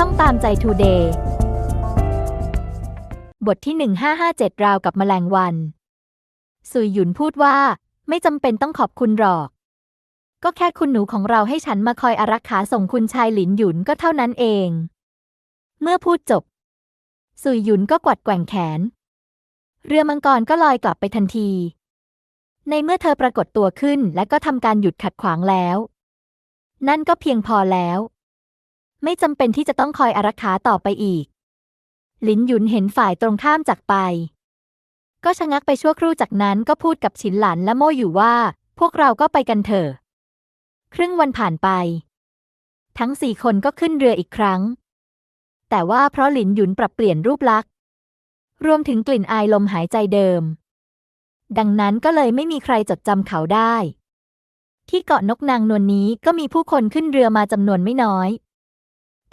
ช่องตามใจทูเดย์บทที่ 1557 ราวกับแมลงวัน สุยหยุนพูดว่า ไม่จำเป็นต้องขอบคุณหรอก ก็แค่คุณหนูของเราให้ฉันมาคอยอารักขาส่งคุณชายหลินหยุนก็เท่านั้นเอง เมื่อพูดจบ สุยหยุนก็กวัดแกว่งแขน เรือมังกรก็ลอยกลับไปทันที ในเมื่อเธอปรากฏตัวขึ้นและก็ทำการหยุดขัดขวางแล้ว นั่นก็เพียงพอแล้ว ไม่จำเป็นที่จะต้องคอยอารักขาต่อไปอีก หลินหยุนเห็นฝ่ายตรงข้ามจากไป ก็ชะงักไปชั่วครู่จากนั้นก็พูดกับฉินหลันและโม่อยู่ว่า พวกเราก็ไปกันเถอะ ครึ่งวันผ่านไป ทั้งสี่คนก็ขึ้นเรืออีกครั้ง แต่ว่าเพราะหลินหยุนปรับเปลี่ยนรูปลักษณ์ รวมถึงกลิ่นอายลมหายใจเดิม ดังนั้นก็เลยไม่มีใครจดจำเขาได้ ที่เกาะนกนางนวลนนี้ก็มีผู้คนขึ้นเรือมาจำนวนไม่น้อย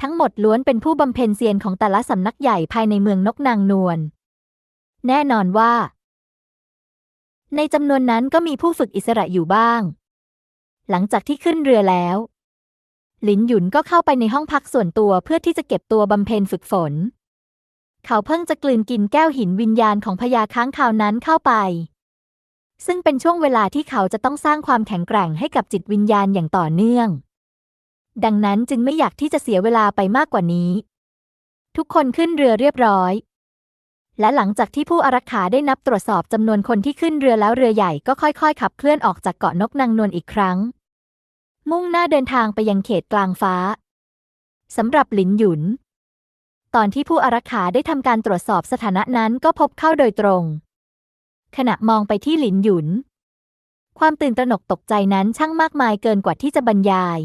ทั้งหมดล้วนเป็นผู้บำเพ็ญเซียนของแต่ละสำนักใหญ่ภายในเมืองนกนางนวล แน่นอนว่า ในจำนวนนั้นก็มีผู้ฝึกอิสระอยู่บ้าง หลังจากที่ขึ้นเรือแล้ว หลินหยุนก็เข้าไปในห้องพักส่วนตัวเพื่อที่จะเก็บตัวบำเพ็ญฝึกฝน เขาเพิ่งจะกลืนกินแก้วหินวิญญาณของพญาค้างคาวนั้นเข้าไป ซึ่งเป็นช่วงเวลาที่เขาจะต้องสร้างความแข็งแกร่งให้กับจิตวิญญาณอย่างต่อเนื่อง ดังนั้นจึงไม่อยากที่จะเสียเวลาไปมากกว่านี้ ทุกคนขึ้นเรือเรียบร้อย และหลังจากที่ผู้อารักขาได้นับตรวจสอบจำนวนคนที่ขึ้นเรือแล้วเรือใหญ่ก็ค่อยๆ ขับเคลื่อนออกจากเกาะนกนางนวลอีกครั้ง มุ่งหน้าเดินทางไปยังเขตกลางฟ้าสำหรับหลินหยุน ตอนที่ผู้อารักขาได้ทำการตรวจสอบสถานะนั้นก็พบเข้าโดยตรง ขณะมองไปที่หลินหยุน ความตื่นตระหนกตกใจนั้นช่างมากมายเกินกว่าที่จะบรรยาย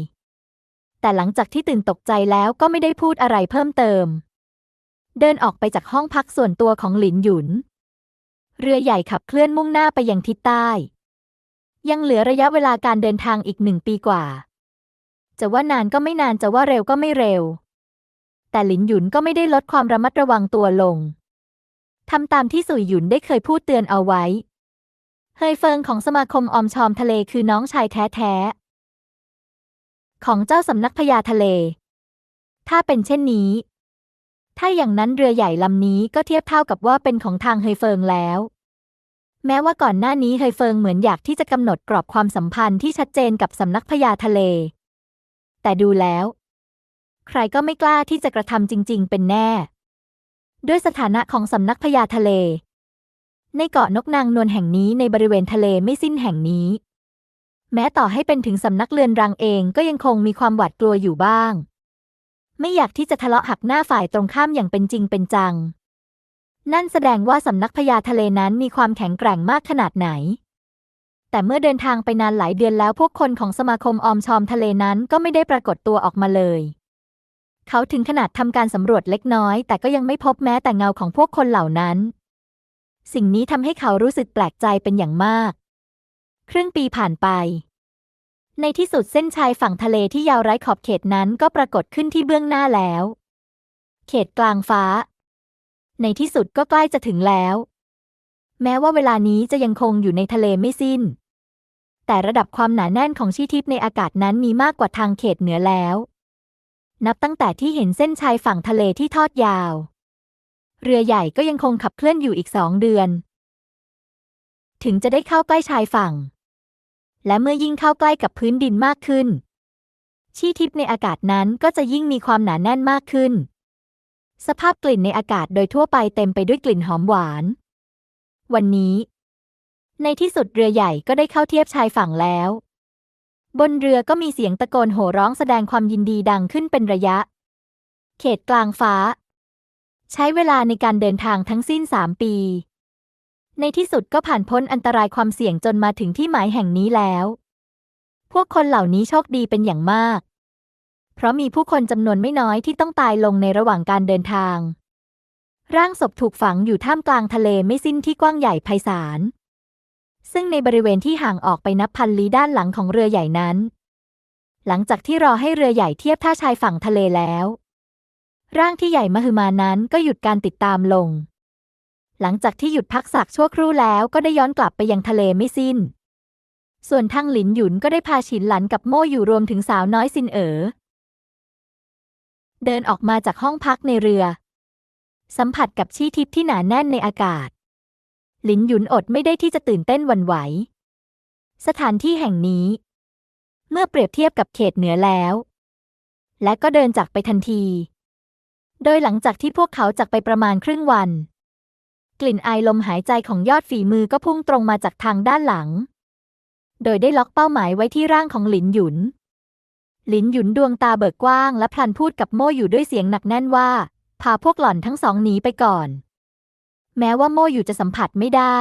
แต่หลังจากที่ตื่นตกใจแล้วก็ไม่ได้พูดอะไรเพิ่มเติม เดินออกไปจากห้องพักส่วนตัวของหลินหยุน เรือใหญ่ขับเคลื่อนมุ่งหน้าไปยังทิศใต้ ยังเหลือระยะเวลาการเดินทางอีกหนึ่งปีกว่า จะว่านานก็ไม่นานจะว่าเร็วก็ไม่เร็ว แต่หลินหยุนก็ไม่ได้ลดความระมัดระวังตัวลงทำตามที่สุยหยุนได้เคยพูดเตือนเอาไว้ เฮยเฟิงของสมาคมออมชอมทะเลคือน้องชายแท้ๆ ของเจ้าสำนักพญาทะเล ถ้าเป็นเช่นนี้ ถ้าอย่างนั้นเรือใหญ่ลำนี้ก็เทียบเท่ากับว่าเป็นของทางเฮยเฟิงแล้ว แม้ว่าก่อนหน้านี้เฮยเฟิงเหมือนอยากที่จะกำหนดกรอบความสัมพันธ์ที่ชัดเจนกับสำนักพญาทะเล แต่ดูแล้ว ใครก็ไม่กล้าที่จะกระทำจริง ๆ เป็นแน่ ด้วยสถานะของสำนักพญาทะเล ในเกาะนกนางนวลแห่งนี้ในบริเวณทะเลไม่สิ้นแห่งนี้ แม้ต่อให้เป็นถึงสำนักเรือนรังเองก็ยังคงมีความหวาดกลัวอยู่บ้าง ไม่อยากที่จะทะเลาะหักหน้าฝ่ายตรงข้ามอย่างเป็นจริงเป็นจัง นั่นแสดงว่าสำนักพญาทะเลนั้นมีความแข็งแกร่งมากขนาดไหน แต่เมื่อเดินทางไปนานหลายเดือนแล้วพวกคนของสมาคมออมชอมทะเลนั้นก็ไม่ได้ปรากฏตัวออกมาเลย เขาถึงขนาดทำการสำรวจเล็กน้อย แต่ก็ยังไม่พบแม้แต่เงาของพวกคนเหล่านั้น สิ่งนี้ทำให้เขารู้สึกแปลกใจเป็นอย่างมาก ครึ่งปีผ่านไป ในที่สุดเส้นชายฝั่งทะเลที่ยาวไร้ขอบเขตนั้นก็ปรากฏขึ้นที่เบื้องหน้าแล้ว เขตกลางฟ้า ในที่สุดก็ใกล้จะถึงแล้ว แม้ว่าเวลานี้จะยังคงอยู่ในทะเลไม่สิ้น แต่ระดับความหนาแน่นของชีทิพในอากาศนั้นมีมากกว่าทางเขตเหนือแล้ว นับตั้งแต่ที่เห็นเส้นชายฝั่งทะเลที่ทอดยาว เรือใหญ่ก็ยังคงขับเคลื่อนอยู่อีกสองเดือนถึงจะได้เข้าใกล้ชายฝั่ง และเมื่อยิ่งเข้าใกล้กับพื้นดินมากขึ้น ชีทิพในอากาศนั้นก็จะยิ่งมีความหนาแน่นมากขึ้น สภาพกลิ่นในอากาศโดยทั่วไปเต็มไปด้วยกลิ่นหอมหวาน วันนี้ ในที่สุดเรือใหญ่ก็ได้เข้าเทียบชายฝั่งแล้ว บนเรือก็มีเสียงตะโกนโห่ร้องแสดงความยินดีดังขึ้นเป็นระยะ เขตกลางฟ้า ใช้เวลาในการเดินทางทั้งสิ้นสามปี ในที่สุดก็ผ่านพ้นอันตรายความเสี่ยงจนมาถึงที่หมายแห่งนี้แล้ว พวกคนเหล่านี้โชคดีเป็นอย่างมาก เพราะมีผู้คนจำนวนไม่น้อยที่ต้องตายลงในระหว่างการเดินทาง ร่างศพถูกฝังอยู่ท่ามกลางทะเลไม่สิ้นที่กว้างใหญ่ไพศาล ซึ่งในบริเวณที่ห่างออกไปนับพันลี้ด้านหลังของเรือใหญ่นั้น หลังจากที่รอให้เรือใหญ่เทียบท่าชายฝั่งทะเลแล้ว ร่างที่ใหญ่มหึมานั้นก็หยุดการติดตามลง หลังจากที่หยุดพักสักชั่วครู่แล้วก็ได้ย้อนกลับไปยังทะเลไม่สิ้น ส่วนทั้งหลินหยุนก็ได้พาฉินหลันกับโม่อยู่รวมถึงสาวน้อยซินเอ๋อเดินออกมาจากห้องพักในเรือ สัมผัสกับชี่ทิพที่หนาแน่นในอากาศ หลินหยุนอดไม่ได้ที่จะตื่นเต้นวันไหว สถานที่แห่งนี้ เมื่อเปรียบเทียบกับเขตเหนือแล้ว และก็เดินจากไปทันที โดยหลังจากที่พวกเขาจากไปประมาณครึ่งวัน กลิ่นอายลมหายใจของยอดฝีมือก็พุ่งตรงมาจากทางด้านหลัง โดยได้ล็อกเป้าหมายไว้ที่ร่างของหลินหยุน หลินหยุนดวงตาเบิกกว้างและพลันพูดกับโม่อยู่ด้วยเสียงหนักแน่นว่า พาพวกหล่อนทั้งสองหนีไปก่อน แม้ว่าโม่อยู่จะสัมผัสไม่ได้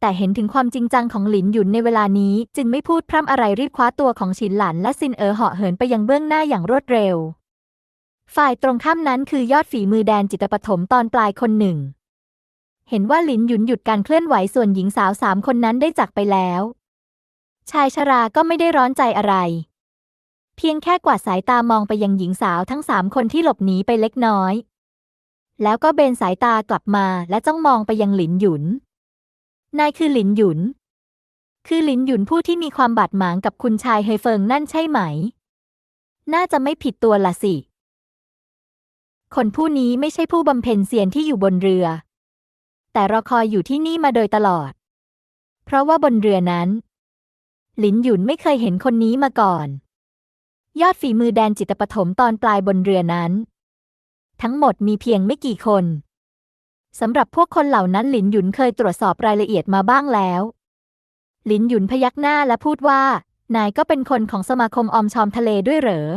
แต่เห็นถึงความจริงจังของหลินหยุนในเวลานี้จึงไม่พูดพร่ำอะไรรีบคว้าตัวของฉินหลันและซินเอ๋อเหาะเหินไปยังเบื้องหน้าอย่างรวดเร็ว ฝ่ายตรงข้ามนั้นคือยอดฝีมือแดนจิตปฐมตอนปลายคนหนึ่ง เห็นว่าหลินหยุนหยุดการเคลื่อนไหวส่วนหญิงสาวสามคนนั้นได้จากไปแล้ว ชายชราก็ไม่ได้ร้อนใจอะไร เพียงแค่กวาดสายตามองไปยังหญิงสาวทั้งสามคนที่หลบหนีไปเล็กน้อย แล้วก็เบนสายตากลับมาและจ้องมองไปยังหลินหยุน นายคือหลินหยุน คือหลินหยุนผู้ที่มีความบาดหมางกับคุณชายเฮยเฟิงนั่นใช่ไหม น่าจะไม่ผิดตัวละสิ คนผู้นี้ไม่ใช่ผู้บำเพ็ญเซียนที่อยู่บนเรือ แต่รอคอยอยู่ที่นี่มาโดยตลอด เพราะว่าบนเรือนั้น หลินหยุนไม่เคยเห็นคนนี้มาก่อน ยอดฝีมือแดนจิตปฐมตอนปลายบนเรือนั้น ทั้งหมดมีเพียงไม่กี่คนสำหรับพวกคนเหล่านั้นหลินหยุนเคยตรวจสอบรายละเอียดมาบ้างแล้ว หลินหยุนพยักหน้าและพูดว่า นายก็เป็นคนของสมาคมออมชอมทะเลด้วยเหรอ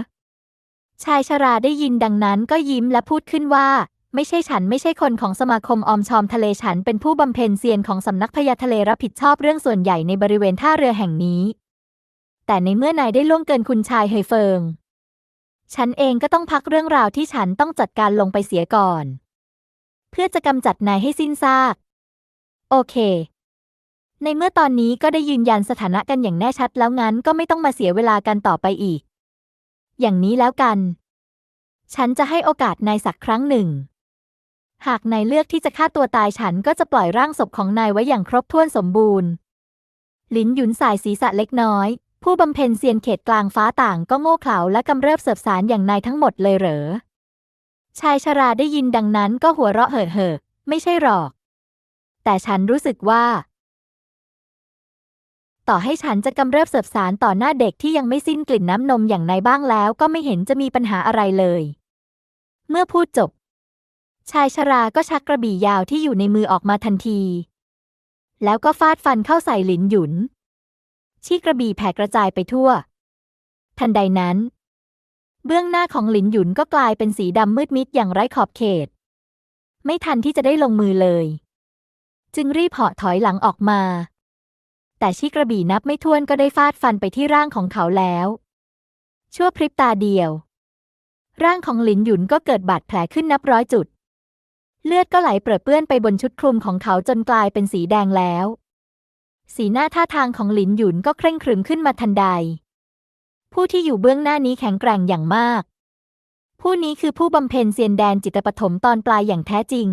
ชายชราได้ยินดังนั้นก็ยิ้มและพูดขึ้นว่า ไม่ใช่ฉันไม่ใช่คนของสมาคมอมชอมทะเลฉันเป็นผู้บำเพ็ญเซียนของสำนักพญาทะเลรับผิดชอบเรื่องส่วนใหญ่ในบริเวณท่าเรือแห่งนี้ แต่ในเมื่อนายได้ล่วงเกินคุณชายเฮยเฟิง ฉันเองก็ต้องพักเรื่องราวที่ฉันต้องจัดการลงไปเสียก่อน เพื่อจะกำจัดนายให้สิ้นซาก โอเค ในเมื่อตอนนี้ก็ได้ยืนยันสถานะกันอย่างแน่ชัดแล้วงั้นก็ไม่ต้องมาเสียเวลากันต่อไปอีก อย่างนี้แล้วกัน ฉันจะให้โอกาสนายสักครั้งหนึ่ง หากนายเลือกที่จะฆ่าตัวตายฉันก็จะปล่อยร่างศพของนายไว้อย่างครบถ้วนสมบูรณ์ ลิ้นหยุนสายศีรษะเล็กน้อย ผู้บำเพ็ญเซียนเขตกลางฟ้าต่างก็โง่เขลาและกำเริบเสบสารอย่างนายทั้งหมดเลยเหรอ ชายชราได้ยินดังนั้นก็หัวเราะเห่อเห่อไม่ใช่หรอก แต่ฉันรู้สึกว่า ต่อให้ฉันจะกำเริบเสบสารต่อหน้าเด็กที่ยังไม่สิ้นกลิ่นน้ำนมอย่างนายบ้างแล้ว ก็ไม่เห็นจะมีปัญหาอะไรเลย เมื่อพูดจบ ชายชราก็ชักกระบี่ยาวที่อยู่ในมือออกมาทันที แล้วก็ฟาดฟันเข้าใส่หลินหยุน ชี้กระบี่แผ่กระจายไปทั่ว ทันใดนั้น เบื้องหน้าของหลินหยุนก็กลายเป็นสีดำมืดมิดอย่างไร้ขอบเขต ไม่ทันที่จะได้ลงมือเลย จึงรีบเหาะถอยหลังออกมา แต่ชี้กระบี่นับไม่ถ้วนก็ได้ฟาดฟันไปที่ร่างของเขาแล้ว ชั่วพริบตาเดียว ร่างของหลินหยุนก็เกิดบาดแผลขึ้นนับร้อยจุด เลือดก็ไหลเปรอะเปื้อนไปบนชุดคลุมของเขาจนกลายเป็นสีแดงแล้ว สีหน้าท่าทางของหลินหยุนก็เคร่งขรึมขึ้นมาทันใด ผู้ที่อยู่เบื้องหน้านี้แข็งแกร่งอย่างมาก ผู้นี้คือผู้บำเพ็ญเซียนแดนจิตปฐมตอนปลายอย่างแท้จริง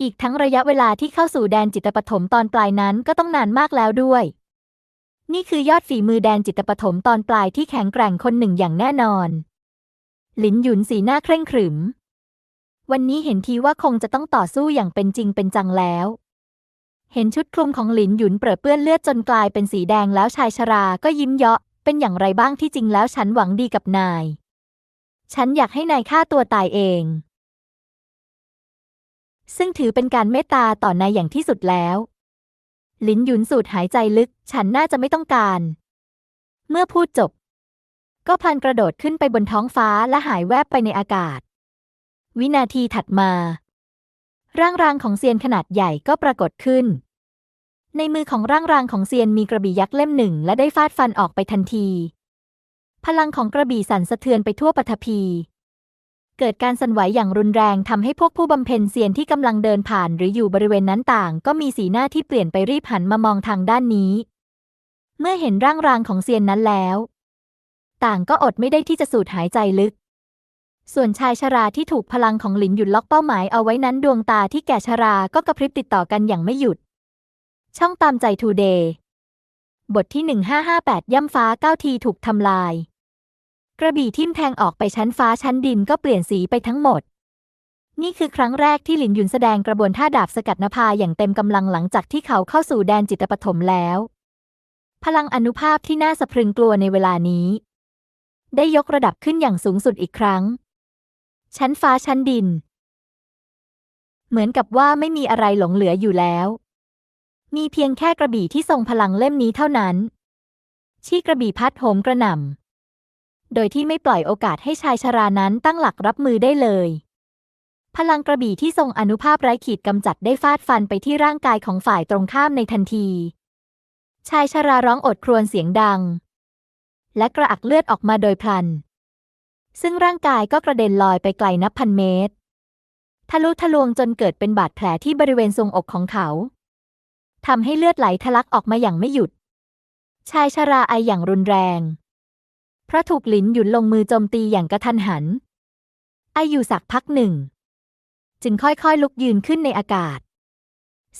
อีกทั้งระยะเวลาที่เข้าสู่แดนจิตปฐมตอนปลายนั้นก็ต้องนานมากแล้วด้วย นี่คือยอดฝีมือแดนจิตปฐมตอนปลายที่แข็งแกร่งคนหนึ่งอย่างแน่นอน หลินหยุนสีหน้าเคร่งขรึม วันนี้เห็นทีว่าคงจะต้องต่อสู้อย่างเป็นจริงเป็นจังแล้ว เห็นชุดคลุมของหลินหยุนเปรอะเปื้อนเลือดจนกลายเป็นสีแดงแล้วชายชราก็ยิ้มเยาะ เป็นอย่างไรบ้างที่จริงแล้วฉันหวังดีกับนาย ฉันอยากให้นายฆ่าตัวตายเอง ซึ่งถือเป็นการเมตตาต่อนายอย่างที่สุดแล้วลินหยุนสูดหายใจลึก ฉันน่าจะไม่ต้องการ เมื่อพูดจบ ก็พลันกระโดดขึ้นไปบนท้องฟ้าและหายแวบไปในอากาศ วินาทีถัดมา ร่างรางของเซียนขนาดใหญ่ก็ปรากฏขึ้น ในมือของร่างรางของเซียนมีกระบี่ยักษ์เล่มหนึ่งและได้ฟาดฟันออกไปทันที พลังของกระบี่สั่นสะเทือนไปทั่วปฐพี เกิดการสั่นไหวอย่างรุนแรงทำให้พวกผู้บำเพ็ญเซียนที่กำลังเดินผ่านหรืออยู่บริเวณนั้นต่าง ก็มีสีหน้าที่เปลี่ยนไปรีบหันมามองทางด้านนี้ เมื่อเห็นร่างรางของเซียนนั้นแล้ว ต่างก็อดไม่ได้ที่จะสูดหายใจลึก ส่วนชายชราที่ถูกพลังของหลินหยุดล็อกเป้าหมายเอาไว้นั้นดวงตาที่แก่ชราก็กระพริบติดต่อกันอย่างไม่หยุด ช่องตามใจทูเดย์บทที่ 1558 ย่ำฟ้าเก้าทีถูกทำลายกกระบี่ทิ่มแทงออกไปชั้นฟ้าชั้นดินก็เปลี่ยนสีไปทั้งหมด นี่คือครั้งแรกที่หลินหยุนแสดงกระบวนท่าดาบสกัดนภาอย่างเต็มกำลังหลังจากที่เขาเข้าสู่แดนจิตปฐมแล้ว พลังอนุภาพที่น่าสะพรึงกลัวในเวลานี้ ได้ยกระดับขึ้นอย่างสูงสุดอีกครั้ง ชั้นฟ้าชั้นดิน เหมือนกับว่าไม่มีอะไรหลงเหลืออยู่แล้ว มีเพียงแค่กระบี่ที่ทรงพลังเล่มนี้เท่านั้น ที่กระบี่พัดโหมกระหน่ำ โดยที่ไม่ปล่อยโอกาสให้ชายชรานั้นตั้งหลักรับมือได้เลย พลังกระบี่ที่ทรงอนุภาพไร้ขีดกำจัดได้ฟาดฟันไปที่ร่างกายของฝ่ายตรงข้ามในทันที ชายชราร้องอดครวญเสียงดัง และกระอักเลือดออกมาโดยพลัน ซึ่งร่างกายก็กระเด็นลอยไปไกลนับพันเมตร ทะลุทะลวงจนเกิดเป็นบาดแผลที่บริเวณทรวงอกของเขาทำให้เลือดไหลทะลักออกมาอย่างไม่หยุด ชายชราไออย่างรุนแรง เพราะถูกหลินหยุนลงมือโจมตีอย่างกระทันหัน ไออยู่สักพักหนึ่ง จึงค่อยๆลุกยืนขึ้นในอากาศ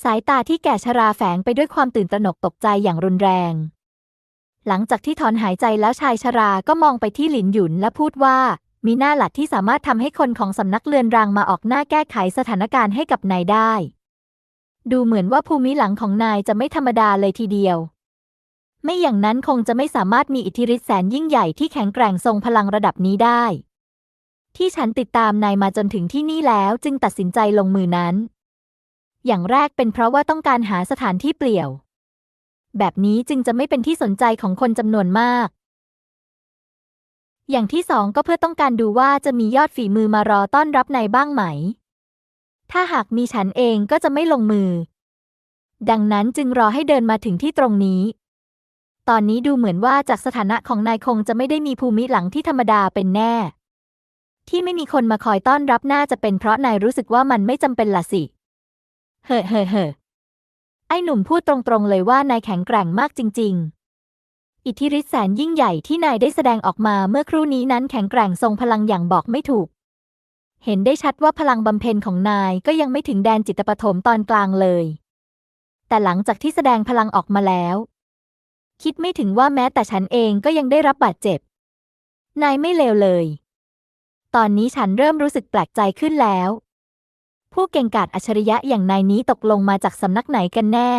สายตาที่แก่ชราแฝงไปด้วยความตื่นตระหนกตกใจอย่างรุนแรง หลังจากที่ถอนหายใจแล้วชายชราก็มองไปที่หลินหยุนและพูดว่า มีหน้าหลัดที่สามารถทำให้คนของสำนักเลือนรางมาออกหน้าแก้ไขสถานการณ์ให้กับนายได้ ดูเหมือนว่าภูมิหลังของนายจะไม่ธรรมดาเลยทีเดียว ไม่อย่างนั้นคงจะไม่สามารถมีอิทธิฤทธิ์แสนยิ่งใหญ่ที่แข็งแกร่งทรงพลังระดับนี้ได้ ที่ฉันติดตามนายมาจนถึงที่นี่แล้วจึงตัดสินใจลงมือนั้น อย่างแรกเป็นเพราะว่าต้องการหาสถานที่เปลี่ยว แบบนี้จึงจะไม่เป็นที่สนใจของคนจำนวนมาก อย่างที่สองก็เพื่อต้องการดูว่าจะมียอดฝีมือมารอต้อนรับนายบ้างไหม ถ้าหากมีฉันเองก็จะไม่ลงมือ ดังนั้นจึงรอให้เดินมาถึงที่ตรงนี้ ตอนนี้ดูเหมือนว่าจากสถานะของนายคงจะไม่ได้มีภูมิหลังที่ธรรมดาเป็นแน่ ที่ไม่มีคนมาคอยต้อนรับน่าจะเป็นเพราะนายรู้สึกว่ามันไม่จำเป็นละสิ เฮ่อเฮ่อเฮ่อ อ้หนุ่มพูดตรงๆเลยว่านายแข็งแกร่งมากจริง ๆ อิทธิฤทธิ์แสนยิ่งใหญ่ที่นายได้แสดงออกมาเมื่อครู่นี้นั้นแข็งแกร่งทรงพลังอย่างบอกไม่ถูก เห็นได้ชัดว่าพลังบำเพ็ญของนายก็ยังไม่ถึงแดนจิตปฐมตอนกลางเลย แต่หลังจากที่แสดงพลังออกมาแล้ว คิดไม่ถึงว่าแม้แต่ฉันเองก็ยังได้รับบาดเจ็บ นายไม่เลวเลย ตอนนี้ฉันเริ่มรู้สึกแปลกใจขึ้นแล้ว ผู้เก่งกาจอัจฉริยะอย่างนายนี้ตกลงมาจากสำนักไหนกันแน่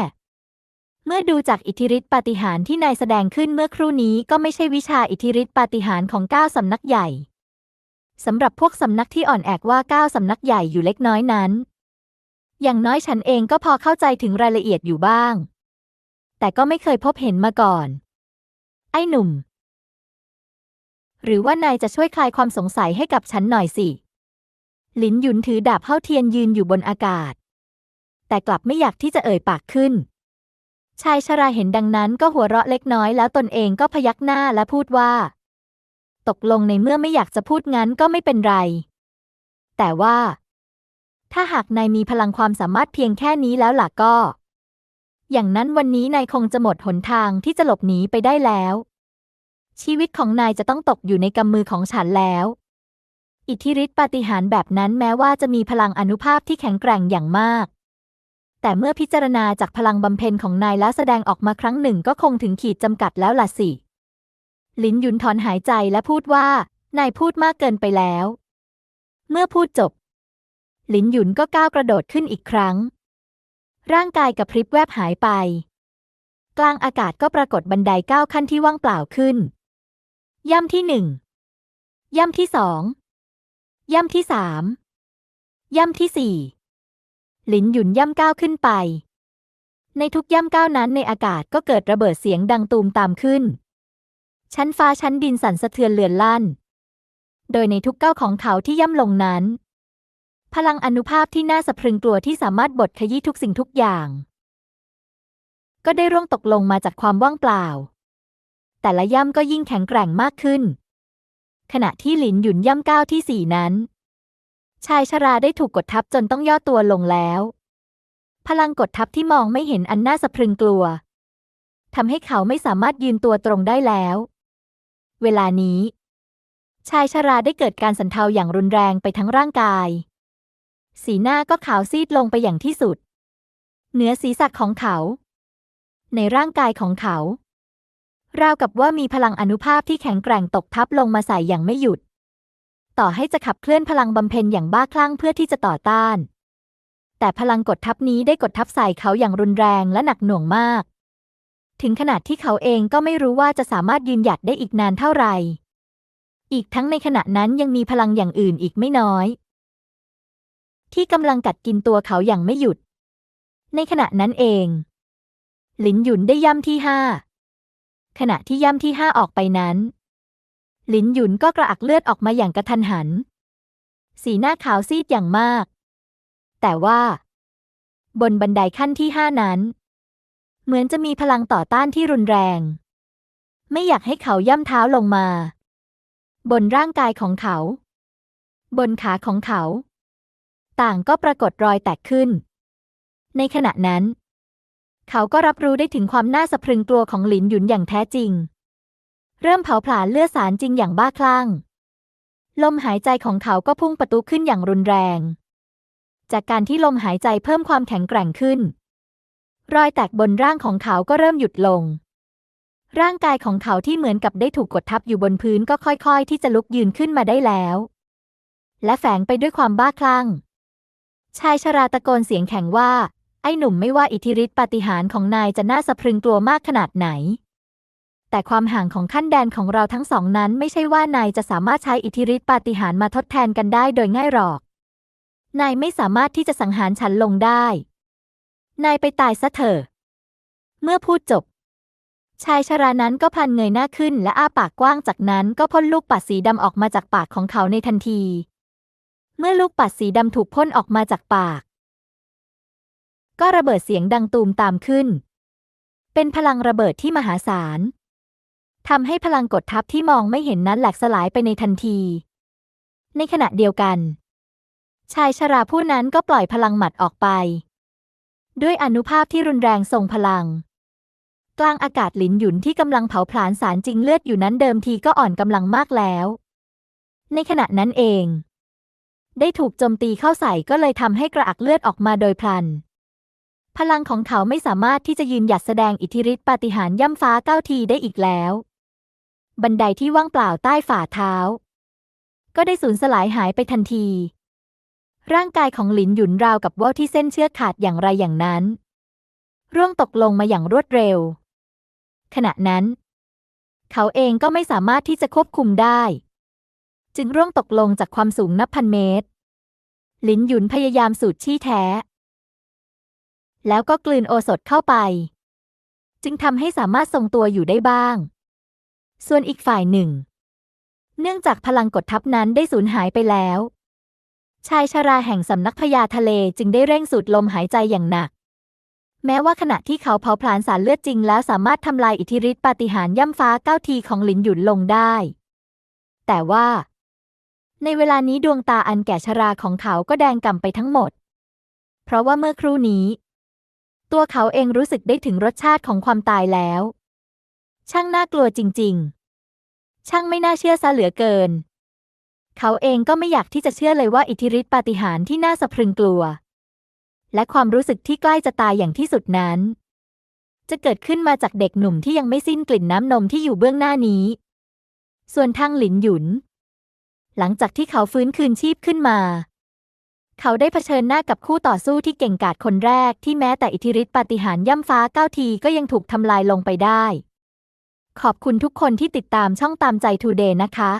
เมื่อดูจากอิทธิฤทธิปาฏิหาริย์ที่นายแสดงขึ้นเมื่อครู่นี้ก็ไม่ใช่วิชาอิทธิฤทธิปาฏิหาริย์ของเก้าสำนักใหญ่สำหรับพวกสำนักที่อ่อนแอกว่าเก้าสำนักใหญ่อยู่เล็กน้อยนั้น อย่างน้อยฉันเองก็พอเข้าใจถึงรายละเอียดอยู่บ้าง แต่ก็ไม่เคยพบเห็นมาก่อน ไอ้หนุ่ม หรือว่านายจะช่วยคลายความสงสัยให้กับฉันหน่อยสิ หลินหยุนถือดาบเฮ้าเทียนยืนอยู่บนอากาศ แต่กลับไม่อยากที่จะเอ่ยปากขึ้น ชายชราเห็นดังนั้นก็หัวเราะเล็กน้อยแล้วตนเองก็พยักหน้าและพูดว่า ตกลงในเมื่อไม่อยากจะพูดงั้นก็ไม่เป็นไร แต่ว่า ถ้าหากนายมีพลังความสามารถเพียงแค่นี้แล้วล่ะก็ อย่างนั้นวันนี้นายคงจะหมดหนทางที่จะหลบหนีไปได้แล้ว ชีวิตของนายจะต้องตกอยู่ในกำมือของฉันแล้ว อิทธิฤทธิปาฏิหาริย์แบบนั้นแม้ว่าจะมีพลังอนุภาพที่แข็งแกร่งอย่างมาก แต่เมื่อพิจารณาจากพลังบำเพ็ญของนายแล้วแสดงออกมาครั้งหนึ่งก็คงถึงขีดจำกัดแล้วล่ะสิ ลินยุนถอนหายใจและพูดว่า นายพูดมากเกินไปแล้ว เมื่อพูดจบ ลินยุนก็ก้าวกระโดดขึ้นอีกครั้ง ร่างกายกับพริบแวบหายไป กลางอากาศก็ปรากฏบันไดก้าวขั้นที่ว่างเปล่าขึ้น ย่ำที่หนึ่งย่ำที่สอง ย่ำที่สามย่ำที่สี่หลินหยุนย่ำก้าวขึ้นไป ในทุกย่ำก้าวนั้นในอากาศก็เกิดระเบิดเสียงดังตูมตามขึ้น ชั้นฟ้าชั้นดินสั่นสะเทือนเลือนลั่น โดยในทุกก้าวของเขาที่ย่ำลงนั้น พลังอนุภาพที่น่าสะพรึงกลัวที่สามารถบดขยี้ทุกสิ่งทุกอย่าง ก็ได้ร่วงตกลงมาจากความว่างเปล่า แต่ละย่ำก็ยิ่งแข็งแกร่งมากขึ้น ขณะที่หลินหยุนย่ำก้าวที่สี่นั้น ชายชราได้ถูกกดทับจนต้องย่อตัวลงแล้ว พลังกดทับที่มองไม่เห็นอันน่าสะพรึงกลัวทำให้เขาไม่สามารถยืนตัวตรงได้แล้ว เวลานี้ ชายชราได้เกิดการสันเทาอย่างรุนแรงไปทั้งร่างกาย สีหน้าก็ขาวซีดลงไปอย่างที่สุด เหนือศีรษะของเขา ในร่างกายของเขา ราวกับว่ามีพลังอนุภาพที่แข็งแกร่งตกทับลงมาใส่อย่างไม่หยุด ต่อให้จะขับเคลื่อนพลังบำเพ็ญอย่างบ้าคลั่งเพื่อที่จะต่อต้าน แต่พลังกดทับนี้ได้กดทับใส่เขาอย่างรุนแรงและหนักหน่วงมาก ถึงขนาดที่เขาเองก็ไม่รู้ว่าจะสามารถยืนหยัดได้อีกนานเท่าไหร่ อีกทั้งในขณะนั้นยังมีพลังอย่างอื่นอีกไม่น้อย ที่กำลังกัดกินตัวเขาอย่างไม่หยุด ในขณะนั้นเอง หลินหยุนได้ย่ำที่ห้า ขณะที่ย่ำที่ห้าออกไปนั้น หลินหยุนก็กระอักเลือดออกมาอย่างกระทันหัน สีหน้าขาวซีดอย่างมาก แต่ว่า บนบันไดขั้นที่ห้านั้น เหมือนจะมีพลังต่อต้านที่รุนแรง ไม่อยากให้เขาย่ำเท้าลงมา บนร่างกายของเขา บนขาของเขา ต่างก็ปรากฏรอยแตกขึ้น ในขณะนั้น เขาก็รับรู้ได้ถึงความน่าสะพรึงกลัวของหลินหยุนอย่างแท้จริง เริ่มเผาผลาญเลือดสารจริงอย่างบ้าคลั่ง ลมหายใจของเขาก็พุ่งประตูขึ้นอย่างรุนแรง จากการที่ลมหายใจเพิ่มความแข็งแกร่งขึ้น รอยแตกบนร่างของเขาก็เริ่มหยุดลง ร่างกายของเขาที่เหมือนกับได้ถูกกดทับอยู่บนพื้นก็ค่อยๆ ที่จะลุกยืนขึ้นมาได้แล้ว และแฝงไปด้วยความบ้าคลั่งชายชราตะโกนเสียงแข็งว่า ไอ้หนุ่มไม่ว่าอิทธิฤทธิปาฏิหาริย์ของนายจะน่าสะพรึงกลัวมากขนาดไหน แต่ความห่างของขั้นแดนของเราทั้งสองนั้นไม่ใช่ว่านายจะสามารถใช้อิทธิฤทธิปาฏิหาริย์มาทดแทนกันได้โดยง่ายหรอก นายไม่สามารถที่จะสังหารฉันลงได้ นายไปตายซะเถอะ เมื่อพูดจบ ชายชรานั้นก็พันเงยหน้าขึ้นและอ้าปากกว้างจากนั้นก็พ่นลูกปัดสีดำออกมาจากปากของเขาในทันที เมื่อลูกปัดสีดำถูกพ่นออกมาจากปาก ก็ระเบิดเสียงดังตูมตามขึ้น เป็นพลังระเบิดที่มหาศาลทำให้พลังกดทับที่มองไม่เห็นนั้นแหลกสลายไปในทันที ในขณะเดียวกัน ชายชราผู้นั้นก็ปล่อยพลังหมัดออกไป ด้วยอนุภาพที่รุนแรงทรงพลัง กลางอากาศหลินหยุนที่กำลังเผาผลาญสารจริงเลือดอยู่นั้นเดิมทีก็อ่อนกำลังมากแล้ว ในขณะนั้นเอง ได้ถูกโจมตีเข้าใส่ก็เลยทำให้กระอักเลือดออกมาโดยพลัน พลังของเขาไม่สามารถที่จะยืนหยัดแสดงอิทธิฤทธิปาฏิหาริย์ย่ำฟ้าเก้าทีได้อีกแล้ว บันไดที่ว่างเปล่าใต้ฝ่าเท้า ก็ได้สูญสลายหายไปทันที ร่างกายของหลินหยุนราวกับว่าวที่เส้นเชือกขาดอย่างไรอย่างนั้น ร่วงตกลงมาอย่างรวดเร็ว ขณะนั้น เขาเองก็ไม่สามารถที่จะควบคุมได้ จึงร่วงตกลงจากความสูงนับพันเมตร หลินหยุนพยายามสูดชี่แท้ แล้วก็กลืนโอสถเข้าไป จึงทำให้สามารถทรงตัวอยู่ได้บ้าง ส่วนอีกฝ่ายหนึ่ง เนื่องจากพลังกดทับนั้นได้สูญหายไปแล้ว ชายชราแห่งสำนักพญาทะเลจึงได้เร่งสูดลมหายใจอย่างหนัก แม้ว่าขณะที่เขาเผาผลาญสารเลือดจริงแล้วสามารถทำลายอิทธิฤทธิปาฏิหาริย์ย่ำฟ้าเก้าทีของหลินหยุนลงได้ แต่ว่าในเวลานี้ดวงตาอันแก่ชราของเขาก็แดงก่ำไปทั้งหมด เพราะว่าเมื่อครู่นี้ ตัวเขาเองรู้สึกได้ถึงรสชาติของความตายแล้ว ช่างน่ากลัวจริง ๆ ช่างไม่น่าเชื่อซะเหลือเกิน เขาเองก็ไม่อยากที่จะเชื่อเลยว่าอิทธิฤทธิปาฏิหาริย์ที่น่าสะพรึงกลัว และความรู้สึกที่ใกล้จะตายอย่างที่สุดนั้น จะเกิดขึ้นมาจากเด็กหนุ่มที่ยังไม่สิ้นกลิ่นน้ำนมที่อยู่เบื้องหน้านี้ ส่วนทางหลินหยุน หลังจากที่เขาฟื้นคืนชีพขึ้นมา เขาได้เผชิญหน้ากับคู่ต่อสู้ที่เก่งกาจคนแรกที่แม้แต่อิทธิฤทธิปาฏิหาริย์ย่ำฟ้าเก้าทีก็ยังถูกทำลายลงไปได้ ขอบคุณทุกคนที่ติดตามช่องตามใจทูเดย์นะคะ